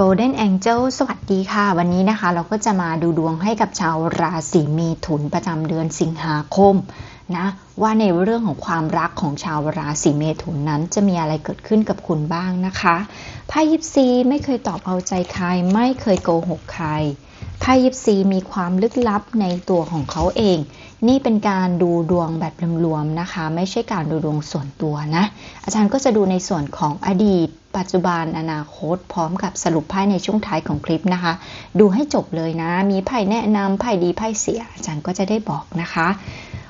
Golden Angel สวัสดีค่ะ วันนี้นะคะเราก็จะมาดูดวงให้กับชาวราศีเมถุนประจำเดือนสิงหาคมนะว่าในเรื่องของความรักของชาวราศีเมถุนนั้นจะมีอะไรเกิดขึ้นกับคุณบ้างนะคะไพ่ยิปซีไม่เคยตอบเอาใจใคร ไม่เคยโกหกใครไพ่ยิปซีมีความลึกลับในตัวของเขาเอง นี่เป็นการดูดวงแบบรวมๆนะคะ ไม่ใช่การดูดวงส่วนตัวนะ อาจารย์ก็จะดูในส่วนของอดีต ปัจจุบันอนาคต พร้อมกับสรุปไพ่ในช่วงท้ายของคลิปนะคะ ดูให้จบเลยนะ มีไพ่แนะนำไพ่ดีไพ่เสีย อาจารย์ก็จะได้บอกนะคะ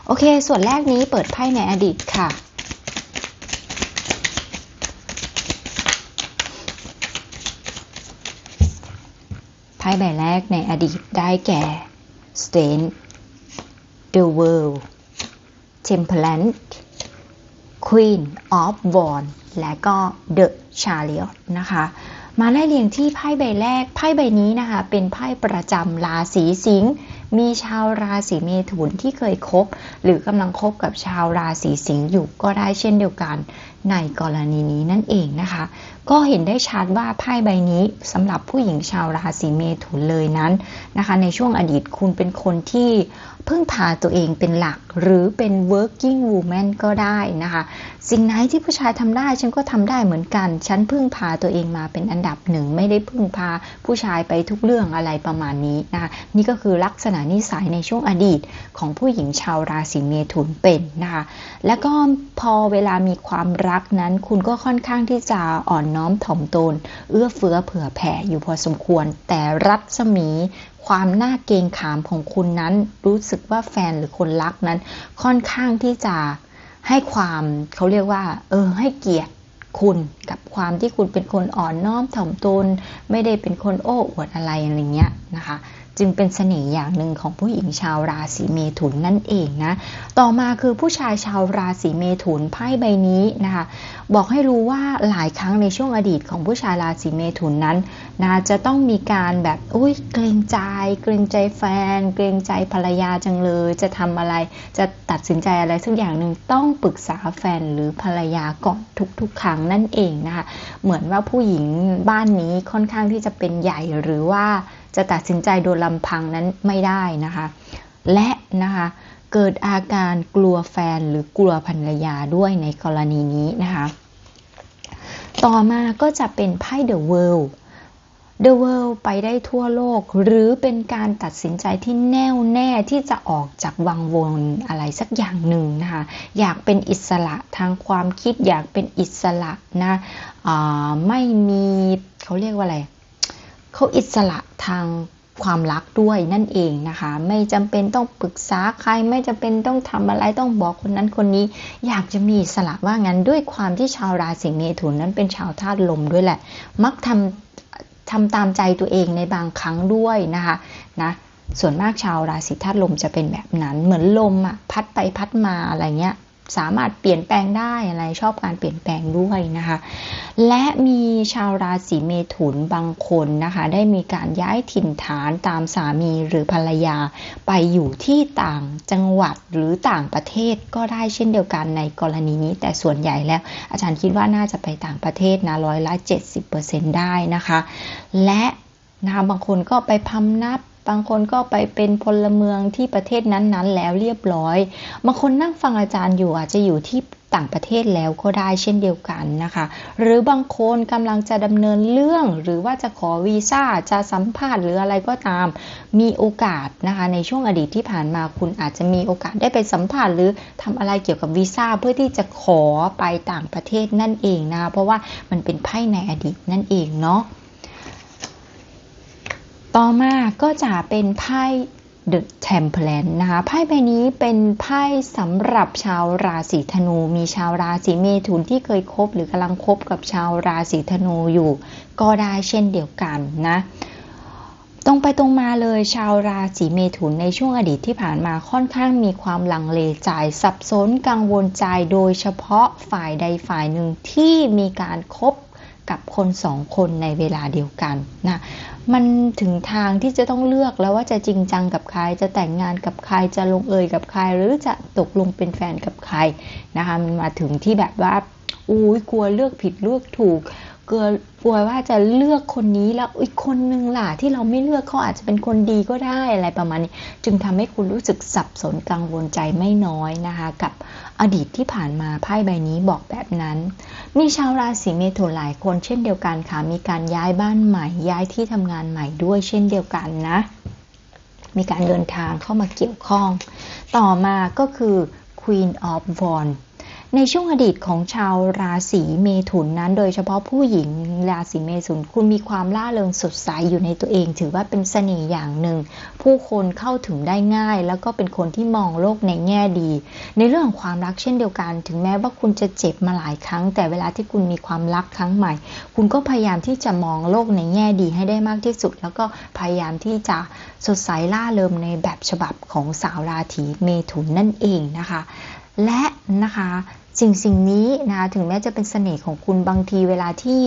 โอเค ส่วนแรกนี้เปิดไพ่ในอดีตค่ะไพ่ใบแรกในอดีตได้แก่ Strength The World Temperance Queen of Wands และก็ The Chariot นะคะมาไล่เรียงที่ไพ่ใบแรก ไพ่ใบนี้นะคะ เป็นไพ่ประจำราศีสิงห์ มีชาวราศีเมถุนที่เคยคบ หรือกำลังคบกับชาวราศีสิงห์อยู่ก็ได้เช่นเดียวกันในกรณีนี้นั่นเองนะคะ ก็เห็นได้ชัดว่าไพ่ใบนี้สำหรับผู้หญิงชาวราศีเมถุนเลยนั้นนะคะ ในช่วงอดีตคุณเป็นคนที่พึ่งพาตัวเองเป็นหลัก หรือเป็น working woman ก็ได้นะคะ สิ่งไหนที่ผู้ชายทำได้ฉันก็ทำได้เหมือนกัน ฉันพึ่งพาตัวเองมาเป็นอันดับหนึ่ง ไม่ได้พึ่งพาผู้ชายไปทุกเรื่องอะไรประมาณนี้นะคะนี่ก็คือลักษณะนิสัยในช่วงอดีตของผู้หญิงชาวราศีเมถุนเป็นนะคะ แล้วก็พอเวลามีความรักนั้น คุณก็ค่อนข้างที่จะอ่อนน้อมถ่อมตน เอื้อเฟื้อเผื่อแผ่อยู่พอสมควร แต่รัศมี ความน่าเกรงขามของคุณนั้น รู้สึกว่าแฟนหรือคนรักนั้น ค่อนข้างที่จะให้ความเขาเรียกว่า เออ ให้เกียรติคุณกับความที่คุณเป็นคนอ่อนน้อมถ่อมตน ไม่ได้เป็นคนโอ้อวดอะไรอะไรเงี้ยนะคะ จึงเป็นเสน่ห์อย่างหนึ่งของผู้หญิงชาวราศีเมถุนนั่นเองนะ ต่อมาคือผู้ชายชาวราศีเมถุนไพ่ใบนี้นะคะ บอกให้รู้ว่าหลายครั้งในช่วงอดีตของผู้ชายราศีเมถุนนั้นนะจะต้องมีการแบบอุ้ยเกรงใจ เกรงใจแฟน เกรงใจภรรยาจังเลย จะทำอะไร จะตัดสินใจอะไรสักอย่างหนึ่งต้องปรึกษาแฟนหรือภรรยาก่อนทุกๆ ครั้งนั่นเองนะคะ เหมือนว่าผู้หญิงบ้านนี้ค่อนข้างที่จะเป็นใหญ่หรือว่า จะตัดสินใจโดยลำพังนั้นไม่ได้นะคะ และนะคะเกิดอาการกลัวแฟนหรือกลัวภรรยาด้วยในกรณีนี้นะคะ ต่อมาก็จะเป็นไพ่ The World The World ไปได้ทั่วโลก หรือเป็นการตัดสินใจที่แน่วแน่ที่จะออกจากวังวนอะไรสักอย่างหนึ่งนะคะอยากเป็นอิสระทางความคิดอยากเป็นอิสระนะไม่มีเขาเรียกว่าอะไร เขาอิสระทางความรักด้วยนั่นเองนะคะ ไม่จำเป็นต้องปรึกษาใครไม่จำเป็นต้องทำอะไรต้องบอกคนนั้นคนนี้ อยากจะมีอิสระว่างั้นด้วยความที่ชาวราศีเมถุนนั้นเป็นชาวธาตุลมด้วยแหละ มักทำทำตามใจตัวเองในบางครั้งด้วยนะคะนะส่วนมากชาวราศีธาตุลมจะเป็นแบบนั้น เหมือนลมอะพัดไปพัดมาอะไรเงี้ย สามารถเปลี่ยนแปลงได้อะไรชอบการเปลี่ยนแปลงด้วยนะคะ และมีชาวราศีเมถุนบางคนนะคะ ได้มีการย้ายถิ่นฐานตามสามีหรือภรรยาไปอยู่ที่ต่างจังหวัดหรือต่างประเทศก็ได้เช่นเดียวกันในกรณีนี้ แต่ส่วนใหญ่แล้ว อาจารย์คิดว่าน่าจะไปต่างประเทศนะร้อยละ 70%ได้นะคะ และนะคะบางคนก็ไปพำนับ บางคนก็ไปเป็นพลเมืองที่ประเทศนั้นๆ แล้วเรียบร้อย บางคนนั่งฟังอาจารย์อยู่อาจจะอยู่ที่ต่างประเทศแล้วก็ได้เช่นเดียวกันนะคะ หรือบางคนกำลังจะดำเนินเรื่อง หรือว่าจะขอวีซ่าจะสัมภาษณ์หรืออะไรก็ตาม มีโอกาสนะคะ ในช่วงอดีตที่ผ่านมาคุณอาจจะมีโอกาสได้ไปสัมภาษณ์หรือทำอะไรเกี่ยวกับวีซ่าเพื่อที่จะขอไปต่างประเทศนั่นเองนะะเพราะว่ามันเป็นไพ่ในอดีตนั่นเองเนาะ ต่อมาก็จะเป็นไพ่ The Temperance นะคะไพ่ใบนี้เป็นไพ่สำหรับชาวราศีธนู มีชาวราศีเมถุนที่เคยคบหรือกำลังคบกับชาวราศีธนูอยู่ ก็ได้เช่นเดียวกันนะตรงไปตรงมาเลยชาวราศีเมถุนในช่วงอดีตที่ผ่านมาค่อนข้างมีความลังเลใจสับสนกังวลใจโดยเฉพาะฝ่ายใดฝ่ายหนึ่งที่มีการคบกับคนสองคนในเวลาเดียวกันนะ มันถึงทางที่จะต้องเลือกแล้วว่าจะจริงจังกับใคร จะแต่งงานกับใคร จะลงเอยกับใคร หรือจะตกลงเป็นแฟนกับใครนะคะ มันมาถึงที่แบบว่า อุ้ยกลัวเลือกผิดเลือกถูกกลัวกลัวว่าจะเลือกคนนี้แล้วอีกคนนึงล่ะที่เราไม่เลือกเขาอาจจะเป็นคนดีก็ได้อะไรประมาณนี้ จึงทำให้คุณรู้สึกสับสนกังวลใจไม่น้อยนะคะ กับ อดีตที่ผ่านมาไพ่ใบนี้บอกแบบนั้น มีชาวราศีเมถุนหลายคนเช่นเดียวกันค่ะ มีการย้ายบ้านใหม่ ย้ายที่ทำงานใหม่ด้วยเช่นเดียวกันนะ มีการเดินทางเข้ามาเกี่ยวข้อง ต่อมาก็คือ Queen of Wands ในช่วงอดีตของชาวราศีเมถุนนั้น โดยเฉพาะผู้หญิงราศีเมถุนคุณมีความล่าเริงสดใสอยู่ในตัวเอง ถือว่าเป็นเสน่ห์อย่างหนึ่ง ผู้คนเข้าถึงได้ง่าย แล้วก็เป็นคนที่มองโลกในแง่ดี ในเรื่องของความรักเช่นเดียวกัน ถึงแม้ว่าคุณจะเจ็บมาหลายครั้ง แต่เวลาที่คุณมีความรักครั้งใหม่ คุณก็พยายามที่จะมองโลกในแง่ดีให้ได้มากที่สุด แล้วก็พยายามที่จะสดใสล่าเริงในแบบฉบับของสาวราศีเมถุนนั่นเองนะคะ และนะคะสิ่งสิ่งนี้นะคะถึงแม้จะเป็นเสน่ห์ของคุณบางทีเวลาที่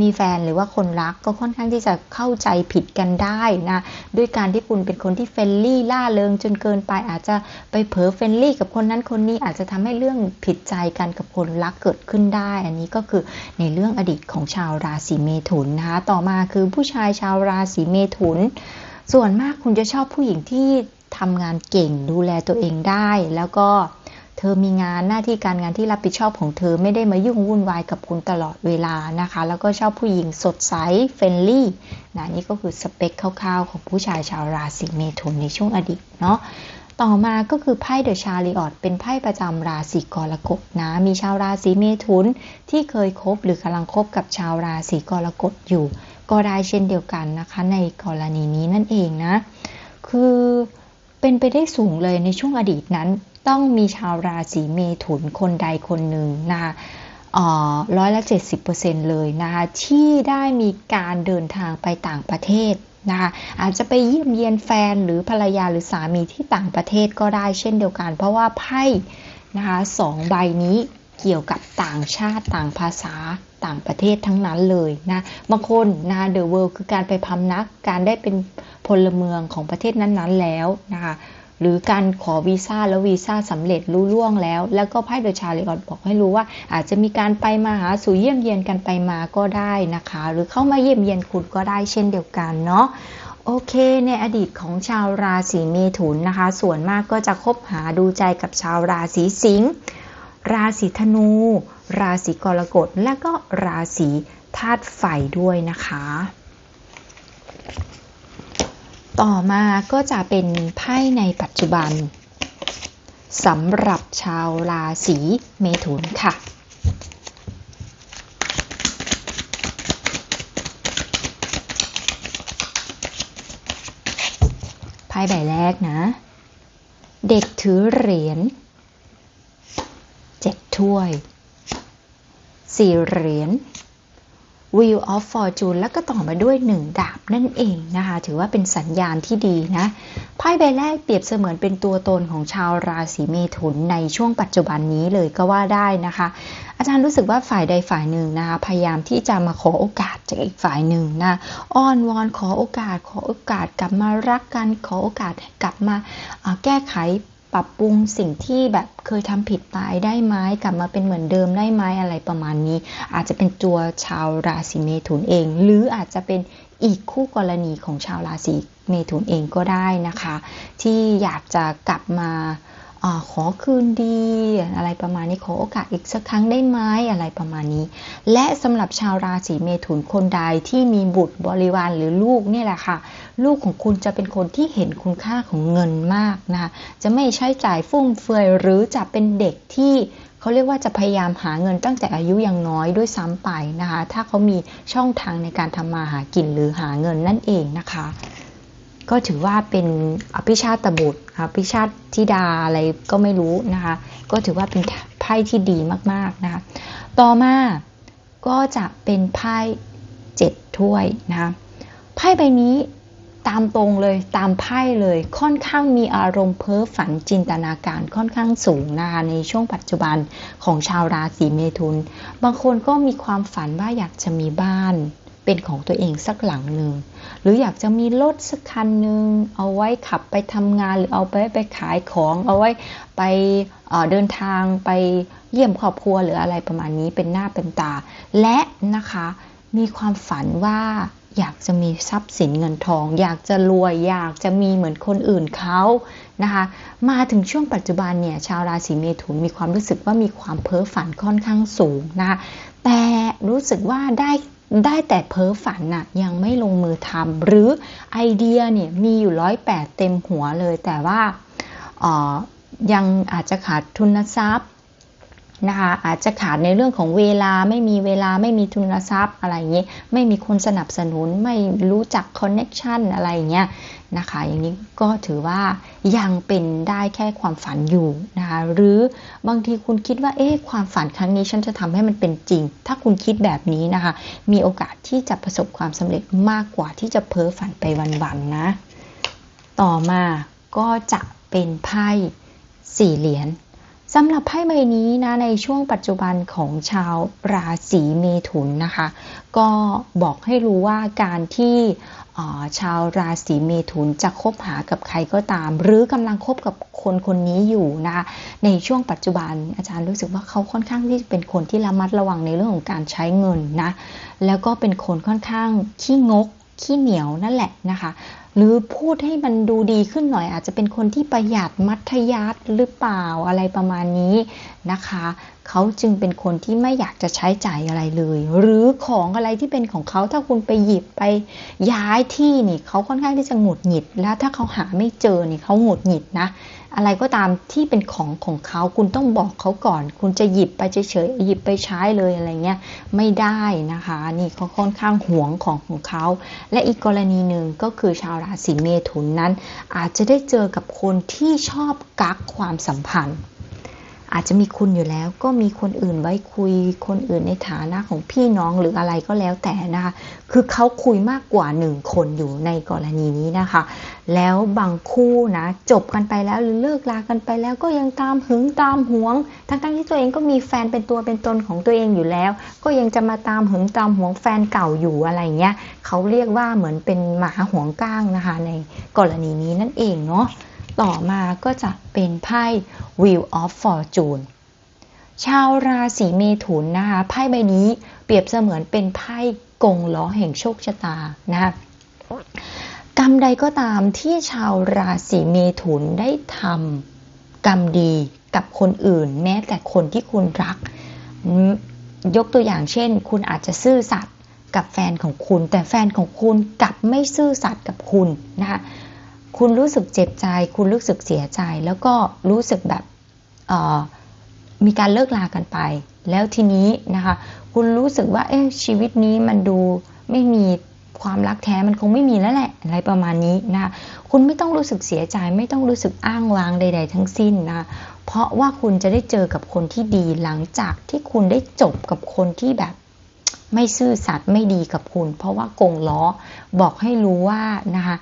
มีแฟนหรือว่าคนรักก็ค่อนข้างที่จะเข้าใจผิดกันได้นะด้วยการที่คุณเป็นคนที่เฟรนลี่ล่าเริงจนเกินไปอาจจะไปเผลอเฟรนลี่กับคนนั้นคนนี้อาจจะทำให้เรื่องผิดใจกันกับคนรักเกิดขึ้นได้ อันนี้ก็คือในเรื่องอดีตของชาวราศีเมถุนนะคะต่อมาคือผู้ชายชาวราศีเมถุน ส่วนมากคุณจะชอบผู้หญิงที่ทำงานเก่งดูแลตัวเองได้แล้วก็ เธอมีงานหน้าที่การงานที่รับผิดชอบของเธอไม่ได้มายุ่งวุ่นวายกับคุณตลอดเวลานะคะ แล้วก็ชอบผู้หญิงสดใสเฟรนลี่นะนี่ก็คือสเปคคร่าวๆ ของผู้ชายชาวราศีเมถุนในช่วงอดีตเนาะต่อมาก็คือไพ่เดอะชาริออตเป็นไพ่ประจำราศีกรกฎนะ มีชาวราศีเมถุนที่เคยคบหรือกำลังคบกับชาวราศีกรกฎอยู่ ก็ได้เช่นเดียวกันนะคะ ในกรณีนี้นั่นเองนะ คือเป็นไปได้สูงเลยในช่วงอดีตนั้น ต้องมีชาวราศีเมถุนคนใดคนหนึ่งนะคะร้อยละเจ็ดสิบเปอร์เซ็นเลยนะคะที่ได้มีการเดินทางไปต่างประเทศนะคะอาจจะไปเยี่ยมเยียนแฟนหรือภรรยาหรือสามีที่ต่างประเทศก็ได้เช่นเดียวกัน เพราะว่าไพ่นะคะสองใบนี้เกี่ยวกับต่างชาติต่างภาษาต่างประเทศทั้งนั้นเลยนะบางคนนะเดอะเวิลด์คือการไปพำนักการได้เป็นพลเมืองของประเทศนั้นๆแล้วนะคะ หรือการขอวีซ่าแล้ววีซ่าสำเร็จรู้ล่วงแล้ว แล้วก็ไพ่เดอะชาริออตบอกให้รู้ว่า อาจจะมีการไปมาหาสู่เยี่ยมเยียนกันไปมาก็ได้นะคะ หรือเข้ามาเยี่ยมเยียนคุณก็ได้เช่นเดียวกันเนาะโอเค ในอดีตของชาวราศีเมถุนนะคะ ส่วนมากก็จะคบหาดูใจกับชาวราศีสิงห์ราศีธนู ราศีกรกฎและก็ราศีธาตุไฟด้วยนะคะ ต่อมาก็จะเป็นไพ่ในปัจจุบันสำหรับชาวราศีเมถุนค่ะ ไพ่ใบแรกนะ เด็กถือเหรียญเจ็ดถ้วยสี่เหรียญ Wheel of Fortune แล้วก็ต่อมาด้วย 1 ดาบนั่นเองนะคะ ถือว่าเป็นสัญญาณที่ดีนะ ไพ่ใบแรกเปรียบเสมือนเป็นตัวตนของชาวราศีเมถุนในช่วงปัจจุบันนี้เลยก็ว่าได้นะคะ อาจารย์รู้สึกว่าฝ่ายใดฝ่ายหนึ่งนะคะ พยายามที่จะมาขอโอกาสจากอีกฝ่ายหนึ่งนะ อ้อนวอนขอโอกาส ขอโอกาสกลับมารักกัน ขอโอกาสกลับมาแก้ไข ปรับปรุงสิ่งที่แบบเคยทำผิดตายได้ไหมกลับมาเป็นเหมือนเดิมได้ไหมอะไรประมาณนี้ อาจจะเป็นตัวชาวราศีเมถุนเอง หรืออาจจะเป็นอีกคู่กรณีของชาวราศีเมถุนเองก็ได้นะคะ ที่อยากจะกลับมา อขอคืนดี อะไรประมาณนี้ขอโอกาสอีกสักครั้งได้ไหมอะไรประมาณนี้ และสำหรับชาวราศีเมถุนคนใดที่มีบุตรบริวารหรือลูกนี่แหละค่ะ ลูกของคุณจะเป็นคนที่เห็นคุณค่าของเงินมากนะคะจะไม่ใช้จ่ายฟุ่มเฟือยหรือจะเป็นเด็กที่เขาเรียกว่าจะพยายามหาเงินตั้งแต่อายุยังน้อยด้วยซ้ำไปนะคะ ถ้าเขามีช่องทางในการทำมาหากินหรือหาเงินนั่นเองนะคะ ก็ถือว่าเป็นอภิชาตบุตรอภิชาติธิดาอะไรก็ไม่รู้นะคะ ก็ถือว่าเป็นไพ่ที่ดีมากๆนะคะ ต่อมาก็จะเป็นไพ่เจ็ดถ้วยนะคะไพ่ใบนี้ตามตรงเลยตามไพ่เลยค่อนข้างมีอารมณ์เพ้อฝันจินตนาการค่อนข้างสูงนะคะในช่วงปัจจุบันของชาวราศีเมถุน บางคนก็มีความฝันว่าอยากจะมีบ้าน เป็นของตัวเองสักหลังหนึ่งหรืออยากจะมีรถสักคันหนึ่งเอาไว้ขับไปทำงานหรือเอาไปไปขายของ เอาไว้ไปเเดินทางไปเยี่ยมครอบครัวหรืออะไรประมาณนี้เป็นหน้าเป็นตา และนะคะมีความฝันว่าอยากจะมีทรัพย์สินเงินทอง อยากจะรวยอยากจะมีเหมือนคนอื่นเขานะคะมาถึงช่วงปัจจุบันเนี่ยชาวราศีเมถุนมีความรู้สึกว่ามีความเพ้อฝันค่อนข้างสูงนะคะแต่รู้สึกว่าได้ ได้แต่เพ้อฝันน่ะยังไม่ลงมือทำหรือไอเดียเนี่ยมีอยู่ร้อยแปดเต็มหัวเลย แต่ว่ายังอาจจะขาดทุนทรัพย์นะคะอาจจะขาดในเรื่องของเวลาไม่มีเวลาไม่มีทุนทรัพย์อะไรเงี้ยไม่มีคนสนับสนุนไม่รู้จักคอนเน็ชันอะไรเงี้ย นะคะ อย่างนี้ก็ถือว่ายังเป็นได้แค่ความฝันอยู่นะคะหรือบางทีคุณคิดว่าเอ๊ะความฝันครั้งนี้ฉันจะทำให้มันเป็นจริง ถ้าคุณคิดแบบนี้นะคะ มีโอกาสที่จะประสบความสำเร็จมากกว่าที่จะเพ้อฝันไปวันๆนะ ต่อมาก็จะเป็นไพ่สี่เหรียญสำหรับไพ่ใบนี้นะในช่วงปัจจุบันของชาวราศีเมถุนนะคะ ก็บอกให้รู้ว่าการที่ ชาวราศีเมถุนจะคบหากับใครก็ตาม หรือกำลังคบกับคนคนนี้อยู่นะคะในช่วงปัจจุบันอาจารย์รู้สึกว่าเขาค่อนข้างที่เป็นคนที่ระมัดระวังในเรื่องของการใช้เงินนะแล้วก็เป็นคนค่อนข้างขี้งกขี้เหนียวนั่นแหละนะคะ หรือพูดให้มันดูดีขึ้นหน่อย อาจจะเป็นคนที่ประหยัดมัธยัสถ์หรือเปล่าอะไรประมาณนี้นะคะ เขาจึงเป็นคนที่ไม่อยากจะใช้จ่ายอะไรเลย หรือของอะไรที่เป็นของเขาถ้าคุณไปหยิบไปย้ายที่นี่เขาค่อนข้างที่จะหงุดหงิด แล้วถ้าเขาหาไม่เจอนี่เขาหงุดหงิดนะ อะไรก็ตามที่เป็นของของเขาคุณต้องบอกเขาก่อน คุณจะหยิบไปเฉยๆหยิบไปใช้เลยอะไรเงี้ยไม่ได้นะคะ นี่เขาค่อนข้างหวงของของเขา และอีกกรณีหนึ่งก็คือชาวราศีเมถุนนั้น อาจจะได้เจอกับคนที่ชอบกักความสัมพันธ์ อาจจะมีคุณอยู่แล้ว ก็มีคนอื่นไว้คุยคนอื่นในฐานะของพี่น้องหรืออะไรก็แล้วแต่นะคะ คือเขาคุยมากกว่าหนึ่งคนอยู่ในกรณีนี้นะคะ แล้วบางคู่นะจบกันไปแล้วหรือเลิกลากันไปแล้วก็ยังตามหึงตามหวง ทั้งๆที่ตัวเองก็มีแฟนเป็นตัวเป็นตนของตัวเองอยู่แล้ว ก็ยังจะมาตามหึงตามหวงแฟนเก่าอยู่อะไรเงี้ยเขาเรียกว่าเหมือนเป็นหมาหวงก้างนะคะ ในกรณีนี้นั่นเองเนาะ ต่อมาก็จะเป็นไพ่ Wheel of Fortune ชาวราศีเมถุนนะคะไพ่ใบนี้เปรียบเสมือนเป็นไพ่กงล้อแห่งโชคชะตานะคะกรรมใดก็ตามที่ชาวราศีเมถุนได้ทำกรรมดีกับคนอื่น แม้แต่คนที่คุณรัก ยกตัวอย่างเช่น คุณอาจจะซื่อสัตย์กับแฟนของคุณ แต่แฟนของคุณกลับไม่ซื่อสัตย์กับคุณนะคะ คุณรู้สึกเจ็บใจ คุณรู้สึกเสียใจ แล้วก็รู้สึกแบบมีการเลิกลากันไป แล้วทีนี้นะคะ คุณรู้สึกว่า เอ๊ะชีวิตนี้มันดูไม่มีความรักแท้มันคงไม่มีแล้วแหละ อะไรประมาณนี้นะคะคุณไม่ต้องรู้สึกเสียใจ ไม่ต้องรู้สึกอ้างว้างใด ๆ ทั้งสิ้นนะ เพราะว่าคุณจะได้เจอกับคนที่ดีหลังจากที่คุณได้จบกับคนที่แบบไม่ซื่อสัตย์ไม่ดีกับคุณ เพราะว่ากงล้อบอกให้รู้ว่านะคะ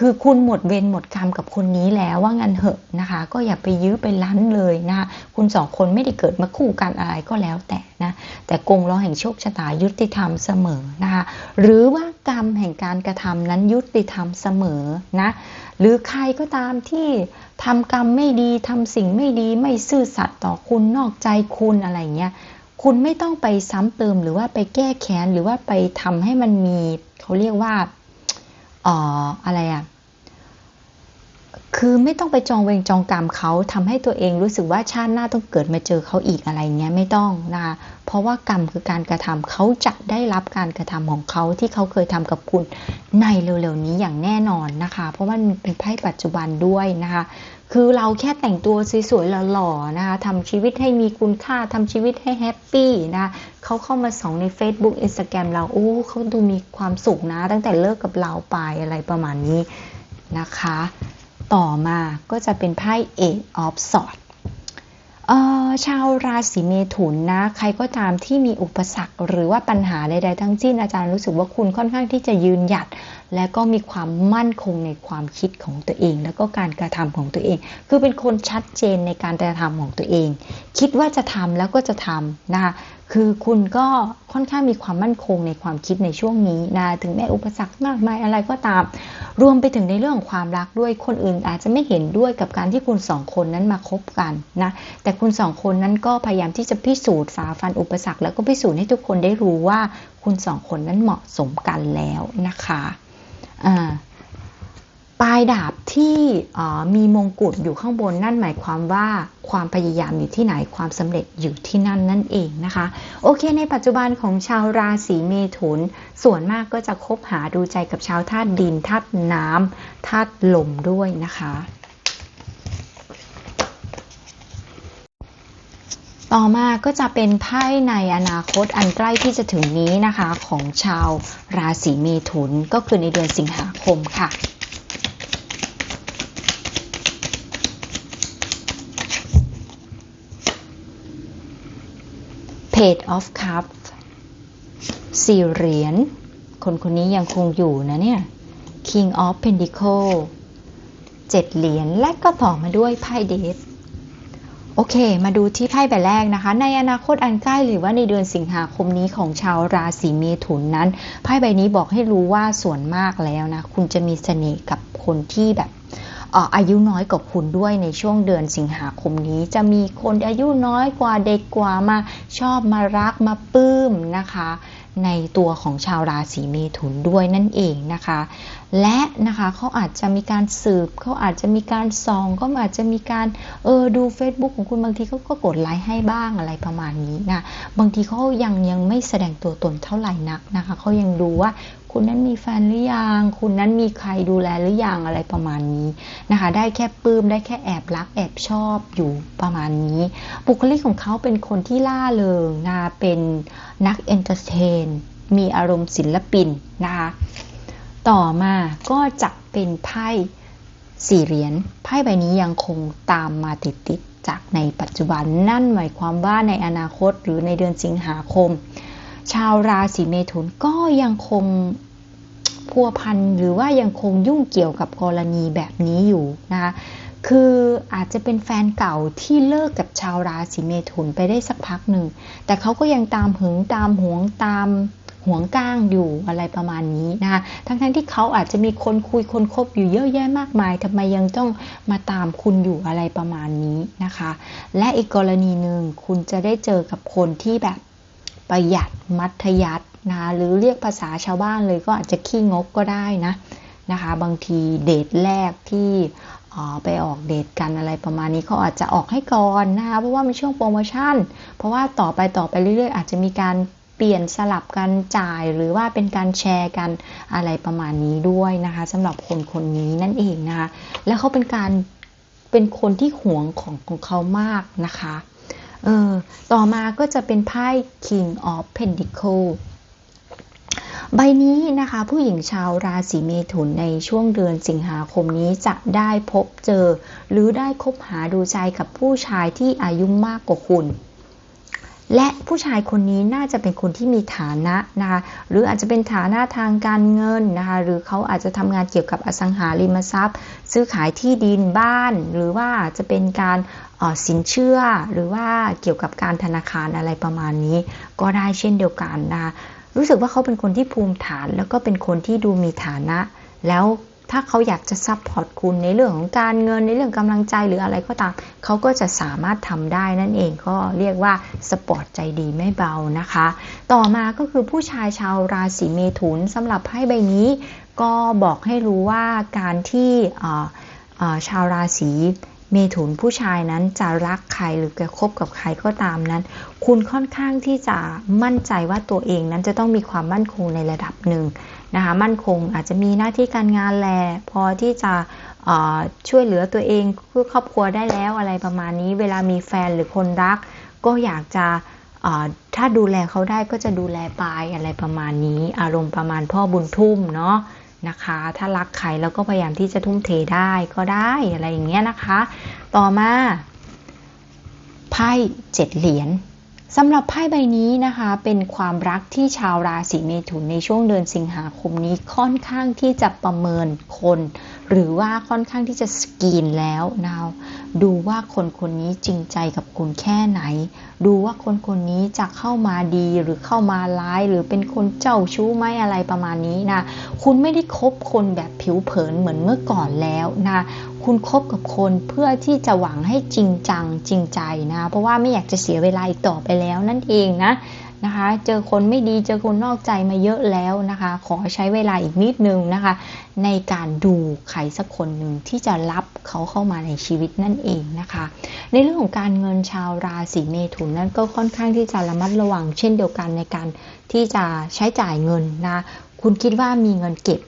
คือคุณหมดเวรหมดกรรมกับคนนี้แล้วว่างั้นเหอะนะคะ ก็อย่าไปยื้อไปลั้นเลยนะคะคุณสองคนไม่ได้เกิดมาคู่กันอะไรก็แล้วแต่นะแต่กงล้อแห่งโชคชะตายุติธรรมเสมอนะคะหรือว่ากรรมแห่งการกระทำนั้นยุติธรรมเสมอนะหรือใครก็ตามที่ทำกรรมไม่ดีทำสิ่งไม่ดีไม่ซื่อสัตย์ต่อคุณนอกใจคุณอะไรเงี้ยคุณไม่ต้องไปซ้ำเติมหรือว่าไปแก้แค้นหรือว่าไปทำให้มันมีเขาเรียกว่า อออะไรอะคือไม่ต้องไปจองเวงจองกรรมเขาทำให้ตัวเองรู้สึกว่าชาติหน้าต้องเกิดมาเจอเขาอีกอะไรเงี้ยไม่ต้องนะคะเพราะว่ากรรมคือการกระทำเขาจะได้รับการกระทำของเขาที่เขาเคยทำกับคุณในเร็วๆนี้อย่างแน่นอนนะคะ เพราะว่ามันเป็นไพ่ปัจจุบันด้วยนะคะ คือเราแค่แต่งตัวสวยๆหล่อๆนะคะทำชีวิตให้มีคุณค่าทำชีวิตให้แฮปปี้นะเขาเข้ามาส่องใน Facebook Instagram เราโอ้เขาดูมีความสุขนะ ตั้งแต่เลิกกับเราไปอะไรประมาณนี้นะคะ ต่อมาก็จะเป็นไพ่ Eight of Swords ชาวราศีเมถุนนะ ใครก็ตามที่มีอุปสรรคหรือว่าปัญหาใดๆทั้งสิ้นอาจารย์รู้สึกว่าคุณค่อนข้างที่จะยืนหยัด และก็มีความมั่นคงในความคิดของตัวเอง แล้วก็การกระทำของตัวเอง คือเป็นคนชัดเจนในการกระทำของตัวเอง คิดว่าจะทำแล้วก็จะทำนะคะ คือคุณก็ค่อนข้างมีความมั่นคงในความคิดในช่วงนี้นะถึงแม้อุปสรรคมากมายอะไรก็ตาม รวมไปถึงในเรื่องของความรักด้วยคนอื่นอาจจะไม่เห็นด้วยกับการที่คุณสองคนนั้นมาคบกันนะแต่คุณสองคนนั้นก็พยายามที่จะพิสูจน์ฝ่าฟันอุปสรรค แล้วก็พิสูจน์ให้ทุกคนได้รู้ว่าคุณสองคนนั้นเหมาะสมกันแล้วนะคะอ่าายดาบที่มีมงกุฎอยู่ข้างบนนั่นหมายความว่าความพยายามอยู่ที่ไหนความสำเร็จอยู่ที่นั่นนั่นเองนะคะ โอเค ในปัจจุบันของชาวราศีเมถุน ส่วนมากก็จะคบหาดูใจกับชาวธาตุดินธาตุน้ำธาตุลมด้วยนะคะต่อมาก็จะเป็นไพ่ในอนาคตอันใกล้ที่จะถึงนี้นะคะของชาวราศีเมถุนก็คือในเดือนสิงหาคมค่ะ Page of Cups สี่เหรียญ คนคนนี้ยังคงอยู่นะเนี่ย King of Pentacle เจ็ดเหรียญ และก็ต่อมาด้วยไพ่เดฟโอเค มาดูที่ไพ่ใบแรกนะคะ ในอนาคตอันใกล้หรือว่าในเดือนสิงหาคมนี้ของชาวราศีเมถุนนั้น ไพ่ใบนี้บอกให้รู้ว่าส่วนมากแล้วนะ คุณจะมีเสน่ห์กับคนที่แบบ อายุน้อยกว่าคุณด้วยในช่วงเดือนสิงหาคมนี้ จะมีคนอายุน้อยกว่าเด็กกว่ามาชอบมารักมาปลื้มนะคะ ในตัวของชาวราศีเมถุนด้วยนั่นเองนะคะ และนะคะเขาอาจจะมีการสืบเขาอาจจะมีการส่องก็อาจจะมีการเออดู Facebook ของคุณบางทีเขาก็กดไลค์ให้บ้างอะไรประมาณนี้นะบางทีเขายังยังไม่แสดงตัวตนเท่าไหร่นักนะคะเขายังดูว่า คุณนั้นมีแฟนหรือยัง คุณนั้นมีใครดูแลหรือยังอะไรประมาณนี้นะคะ ได้แค่ปลื้มได้แค่แอบรักแอบชอบอยู่ประมาณนี้ บุคลิกของเขาเป็นคนที่ล่าเริงนะเป็นนักเอนเตอร์เทน มีอารมณ์ศิลปินนะคะ ต่อมาก็จะเป็นไพ่สี่เหรียญไพ่ใบนี้ยังคงตามมาติดๆจากในปัจจุบันนั่นหมายความว่าในอนาคตหรือในเดือนสิงหาคม ชาวราศีเมถุนก็ยังคงพัวพันหรือว่ายังคงยุ่งเกี่ยวกับกรณีแบบนี้อยู่นะคะคืออาจจะเป็นแฟนเก่าที่เลิกกับชาวราศีเมถุนไปได้สักพักหนึ่ง แต่เขาก็ยังตามหึงตามหวงตามหวงก้างอยู่อะไรประมาณนี้นะคะทั้งๆทที่เขาอาจจะมีคนคุยคนคบอยู่เยอะแยะมากมายทำไมยังต้องมาตามคุณอยู่อะไรประมาณนี้นะคะ และอีกกรณีหนึ่งคุณจะได้เจอกับคนที่แบบ ประหยัดมัธยัตินะหรือเรียกภาษาชาวบ้านเลยก็อาจจะขี้งกก็ได้นะนะคะ บางทีเดทแรกที่ไปออกเดทกันอะไรประมาณนี้เขาอาจจะออกให้ก่อนนะคะเพราะว่ามันช่วงโปรโมชั่น เพราะว่าต่อไปต่อไปเรื่อยๆ อาจจะมีการเปลี่ยนสลับกันจ่ายหรือว่าเป็นการแชร์กันอะไรประมาณนี้ด้วยนะคะสำหรับคนคนนี้นั่นเองนะคะแล้วเขาเป็นการเป็นคนที่หวงของของเขามากนะคะ เออต่อมาก็จะเป็นไพ่ King of Pentacle ใบนี้นะคะผู้หญิงชาวราศีเมถุนในช่วงเดือนสิงหาคมนี้จะได้พบเจอ หรือได้คบหาดูใจกับผู้ชายที่อายุมากกว่าคุณ และผู้ชายคนนี้น่าจะเป็นคนที่มีฐานะนะคะหรืออาจจะเป็นฐานะทางการเงินนะคะหรือเขาอาจจะทำงานเกี่ยวกับอสังหาริมทรัพย์ ซื้อขายที่ดินบ้าน หรือว่าจะเป็นการสินเชื่อ หรือว่าเกี่ยวกับการธนาคารอะไรประมาณนี้ ก็ได้เช่นเดียวกันนะคะรู้สึกว่าเขาเป็นคนที่ภูมิฐาน แล้วก็เป็นคนที่ดูมีฐานะ แล้ว ถ้าเขาอยากจะซัพพอร์ตคุณในเรื่องของการเงินในเรื่องกำลังใจหรืออะไรก็ตาม เขาก็จะสามารถทำได้นั่นเองก็เรียกว่าสปอร์ตใจดีไม่เบานะคะ ต่อมาก็คือผู้ชายชาวราศีเมถุนสำหรับไพ่ใบนี้ก็บอกให้รู้ว่าการที่ชาวราศีเมถุนผู้ชายนั้นจะรักใครหรือจะคบกับใครก็ตามนั้น คุณค่อนข้างที่จะมั่นใจว่าตัวเองนั้นจะต้องมีความมั่นคงในระดับหนึ่ง นะคะมั่นคงอาจจะมีหน้าที่การงานแล พอที่จะช่วยเหลือตัวเองเพื่อครอบครัวได้แล้วอะไรประมาณนี้ เวลามีแฟนหรือคนรัก ก็อยากจะถ้าดูแลเขาได้ก็จะดูแลไปอะไรประมาณนี้ อารมณ์ประมาณพ่อบุญทุ่มเนาะนะคะ ถ้ารักใครแล้วก็พยายามที่จะทุ่มเทได้ก็ได้อะไรอย่างเงี้ยนะคะ ต่อมาไพ่เจ็ดเหรียญ สำหรับไพ่ใบนี้นะคะ เป็นความรักที่ชาวราศีเมถุนในช่วงเดือนสิงหาคมนี้ค่อนข้างที่จะประเมินคน หรือว่าค่อนข้างที่จะสกรีนแล้วนะดูว่าคนคนนี้จริงใจกับคุณแค่ไหน ดูว่าคนคนนี้จะเข้ามาดีหรือเข้ามาร้าย หรือเป็นคนเจ้าชู้ไหมอะไรประมาณนี้นะคุณไม่ได้คบคนแบบผิวเผินเหมือนเมื่อก่อนแล้วนะคุณคบกับคนเพื่อที่จะหวังให้จริงจังจริงใจนะ เพราะว่าไม่อยากจะเสียเวลาอีกต่อไปแล้วนั่นเองนะ นะคะ เจอคนไม่ดีเจอคนนอกใจมาเยอะแล้วนะคะ ขอใช้เวลาอีกนิดนึงนะคะ ในการดูใครสักคนหนึ่งที่จะรับเขาเข้ามาในชีวิตนั่นเองนะคะ ในเรื่องของการเงินชาวราศีเมถุนนั้นก็ค่อนข้างที่จะระมัดระวัง เช่นเดียวกันในการที่จะใช้จ่ายเงินนะคุณคิดว่ามีเงินเก็บ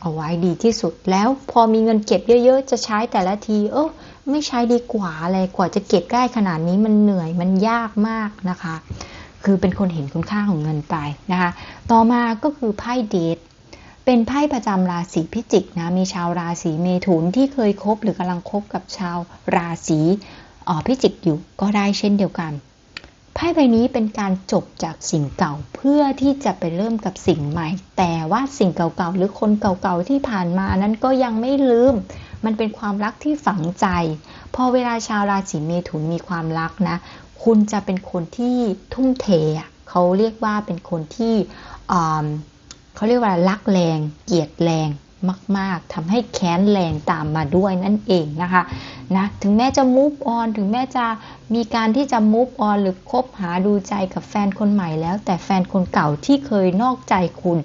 เอาไว้ดีที่สุดแล้วพอมีเงินเก็บเยอะๆ จะใช้แต่ละทีเออไม่ใช้ดีกว่าอะไรกว่าจะเก็บได้ขนาดนี้มันเหนื่อยมันยากมากนะคะ คือเป็นคนเห็นคุณค่าของเงินไปนะคะ ต่อมาก็คือไพ่เดทเป็นไพ่ประจำราศีพิจิกนะมีชาวราศีเมถุนที่เคยคบหรือกำลังคบกับชาวราศีพิจิกอยู่ก็ได้เช่นเดียวกันไพ่ใบนี้เป็นการจบจากสิ่งเก่าเพื่อที่จะไปเริ่มกับสิ่งใหม่ แต่ว่าสิ่งเก่าๆหรือคนเก่าๆที่ผ่านมานั้นก็ยังไม่ลืม มันเป็นความรักที่ฝังใจ พอเวลาชาวราศีเมถุนมีความรักนะ คุณจะเป็นคนที่ทุ่มเทเขาเรียกว่าเป็นคนที่เขาเรียกว่ารักแรง เกียดแรงมาก ๆทำให้แค้นแรงตามมาด้วยนั่นเองนะคะนะถึงแม้จะ move on ถึงแม้จะมีการที่จะ move on หรือคบหาดูใจกับแฟนคนใหม่แล้ว แต่แฟนคนเก่าที่เคยนอกใจคุณ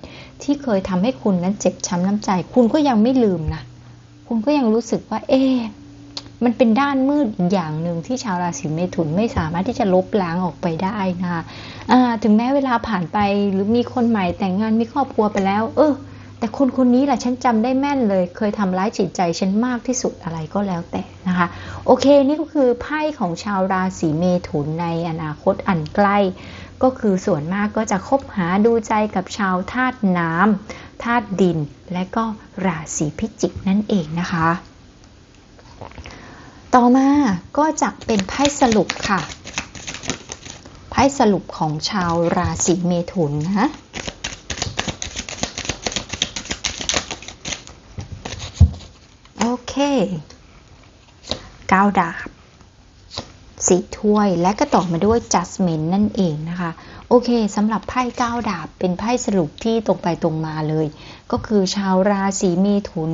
ที่เคยทำให้คุณนั้นเจ็บช้ำน้ำใจ คุณก็ยังไม่ลืมนะ คุณก็ยังรู้สึกว่าเอ๊ มันเป็นด้านมืดอย่างหนึ่งที่ชาวราศีเมถุนไม่สามารถที่จะลบล้างออกไปได้นะคะถึงแม้เวลาผ่านไปหรือมีคนใหม่แต่งงานมีครอบครัวไปแล้ว เออแต่คนคนนี้แหละฉันจำได้แม่นเลย เคยทำร้ายจิตใจฉันมากที่สุดอะไรก็แล้วแต่นะคะ โอเคนี่ก็คือไพ่ของชาวราศีเมถุนในอนาคตอันใกล้ ก็คือส่วนมากก็จะคบหาดูใจกับชาวธาตุน้ำธาตุดิน และก็ราศีพิจิกนั่นเองนะคะ ต่อมาก็จะเป็นไพ่สรุปค่ะ ไพ่สรุปของชาวราศีเมถุนนะโอเคก้าดาบสีถ้วยและก็ต่อมาด้วย judgment นั่นเองนะคะ โอเคสำหรับไพ่ก้าดาบเป็นไพ่สรุปที่ตรงไปตรงมาเลย ก็คือชาวราศีเมถุน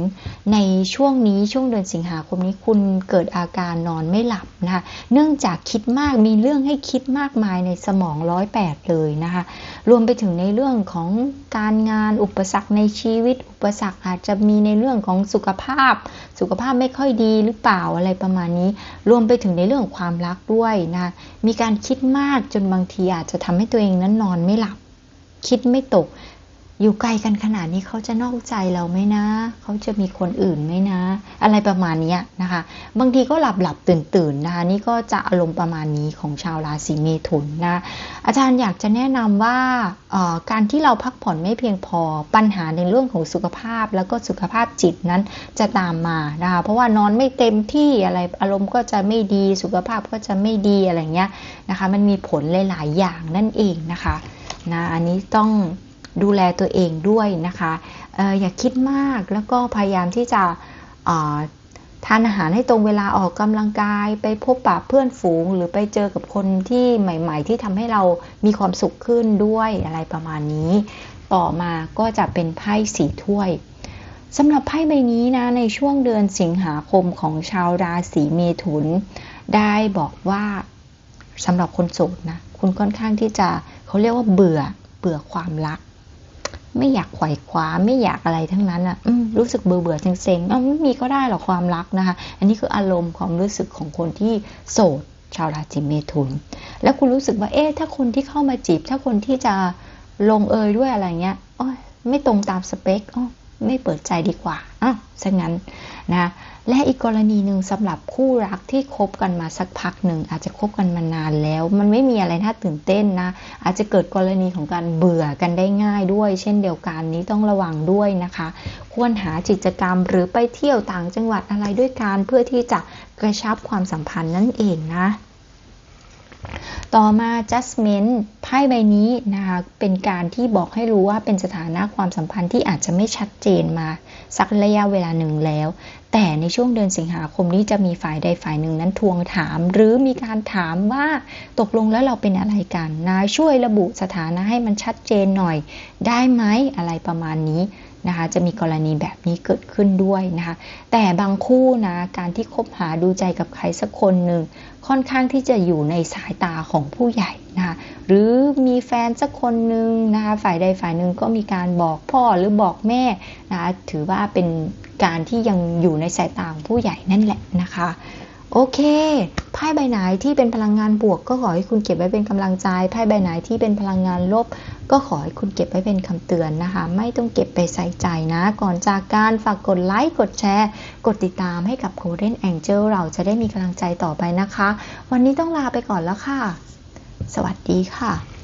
ในช่วงนี้ช่วงเดือนสิงหาคมนี้คุณเกิดอาการนอนไม่หลับนะคะเนื่องจากคิดมากมีเรื่องให้คิดมากมายในสมองร้อยแปดเลยนะคะรวมไปถึงในเรื่องของการงานอุปสรรคในชีวิต อุปสรรคอาจจะมีในเรื่องของสุขภาพ สุขภาพไม่ค่อยดีหรือเปล่าอะไรประมาณนี้ รวมไปถึงในเรื่องของความรักด้วยนะมีการคิดมากจนบางทีอาจจะทำให้ตัวเองนั้นนอนไม่หลับ คิดไม่ตก อยู่ไกลกันขนาดนี้เขาจะนอกใจเราไหมนะ เขาจะมีคนอื่นไหมนะ อะไรประมาณนี้นะคะ บางทีก็หลับหลับตื่นตื่นนะคะนี่ก็จะอารมณ์ประมาณนี้ของชาวราศีเมถุนนะอาจารย์อยากจะแนะนำว่าการที่เราพักผ่อนไม่เพียงพอปัญหาในเรื่องของสุขภาพแล้วก็สุขภาพจิตนั้นจะตามมานะคะเพราะว่านอนไม่เต็มที่อะไรอารมณ์ก็จะไม่ดีสุขภาพก็จะไม่ดีอะไรเงี้ยนะคะ มันมีผลหลาย ๆ อย่างนั่นเองนะคะนะอันนี้ต้อง ดูแลตัวเองด้วยนะคะอออย่าคิดมากแล้วก็พยายามที่จะทานอาหารให้ตรงเวลาออกกำลังกาย ไปพบปะเพื่อนฝูง หรือไปเจอกับคนที่ใหม่ ๆ ที่ทำให้เรามีความสุขขึ้นด้วยอะไรประมาณนี้ ต่อมาก็จะเป็นไพ่สีถ้วยสำหรับไพ่ใบนี้นะในช่วงเดือนสิงหาคมของชาวราศีเมถุน ได้บอกว่าสำหรับคนโสดนะ คุณค่อนข้างที่จะเขาเรียกว่าเบื่อเบื่อความรัก ไม่อยากไขว่คว้าไม่อยากอะไรทั้งนั้นอะรู้สึกเบื่อเบื่อเซ็งๆไม่มีก็ได้หรอกความรักนะคะ อันนี้คืออารมณ์ความรู้สึกของคนที่โสดชาวราศีเมถุน แล้วคุณรู้สึกว่าเอ๊ะถ้าคนที่เข้ามาจีบ ถ้าคนที่จะลงเอยด้วยอะไรเงี้ยโอ้ไม่ตรงตามสเปคอ๋อไม่เปิดใจดีกว่าอะซะงั้น นะและอีกกรณีหนึ่งสำหรับคู่รักที่คบกันมาสักพักหนึ่งอาจจะคบกันมานานแล้ว มันไม่มีอะไรน่าตื่นเต้นนะ อาจจะเกิดกรณีของการเบื่อกันได้ง่ายด้วย เช่นเดียวกันนี้ต้องระวังด้วยนะคะ ควรหากิจกรรมหรือไปเที่ยวต่างจังหวัดอะไรด้วยกันเพื่อที่จะกระชับความสัมพันธ์นั่นเองนะ ต่อมา judgment ไพ่ใบนี้นะคะเป็นการที่บอกให้รู้ว่าเป็นสถานะความสัมพันธ์ที่อาจจะไม่ชัดเจนมาสักระยะเวลาหนึ่งแล้ว แต่ในช่วงเดือนสิงหาคมนี้จะมีฝ่ายใดฝ่ายหนึ่งนั้นทวงถาม หรือมีการถามว่าตกลงแล้วเราเป็นอะไรกันนะช่วยระบุสถานะให้มันชัดเจนหน่อย ได้ไหมอะไรประมาณนี้ นะคะจะมีกรณีแบบนี้เกิดขึ้นด้วยนะคะ แต่บางคู่นะการที่คบหาดูใจกับใครสักคนหนึ่งค่อนข้างที่จะอยู่ในสายตาของผู้ใหญ่นะคะหรือมีแฟนสักคนหนึ่งนะคะฝ่ายใดฝ่ายหนึ่งก็มีการบอกพ่อหรือบอกแม่นะคะถือว่าเป็นการที่ยังอยู่ในสายตาของผู้ใหญ่นั่นแหละนะคะ โอเค ไพ่ใบไหนที่เป็นพลังงานบวก ก็ขอให้คุณเก็บไว้เป็นกำลังใจ ไพ่ใบไหนที่เป็นพลังงานลบ ก็ขอให้คุณเก็บไว้เป็นคำเตือนนะคะ ไม่ต้องเก็บไปใส่ใจนะ ก่อนจากการฝากกดไลค์ กดแชร์ กดติดตามให้กับ Golden Angel เราจะได้มีกำลังใจต่อไปนะคะ วันนี้ต้องลาไปก่อนแล้วค่ะ สวัสดีค่ะ